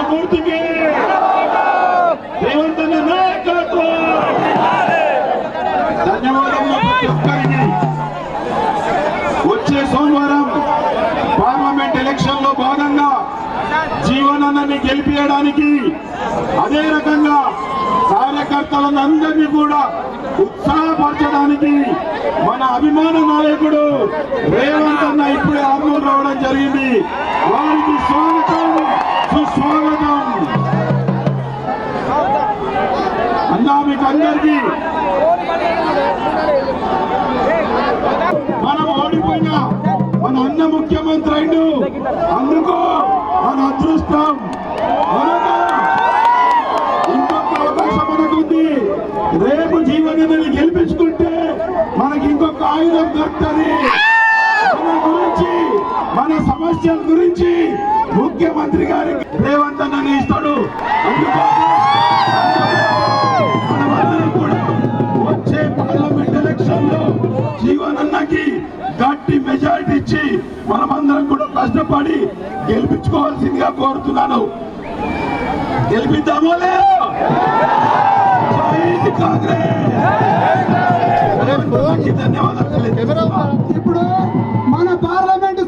మూర్తికి. రేవంత్ అన్న నాయకత్వం. ధన్యవాదములు ప్రతి ఒక్కరికి. వచ్చే సోమవారం పార్లమెంట్ ఎలక్షన్లో భాగంగా జీవనాన్ని గెలిపించడానికి అదే రకంగా కార్యకర్తలను అందరినీ కూడా ఉత్సాహపరచడానికి మన అభిమాన నాయకుడు రేవంత్ అన్న ఇప్పుడే ఆర్మూరు రావడం జరిగింది. వారికి స్వాగతం. సుస్వాగతం. అన్నా మీకు అందరికీ మనం ఓడిపోయినా మన అన్న ముఖ్యమంత్రి అయిండు. అందుకు మన అదృష్టం ఇంకొక అవకాశం మనకుంది రేపు జీవనని గెలిపించుకుంటే మనకి ఇంకొక ఆయుధం దొరుకుతుంది. మన గురించి మన సమస్యల గురించి ముఖ్యమంత్రి గారికి రేవంత్ అన్నని ఇస్తాడు. మనమందరం కూడా వచ్చే పార్లమెంట్ ఎలక్షన్లో జీవనన్నకి గట్టి మెజారిటీ ఇచ్చి మనమందరం కూడా కష్టపడి గెలిపించుకోవాల్సిందిగా కోరుతున్నాను. గెలిపిద్దామో లేదు? కాంగ్రెస్! ధన్యవాదాలు. ఇప్పుడు మన పార్లమెంటు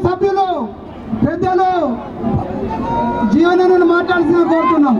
ఏమైనా పెద్దలు కోరుతున్నాం.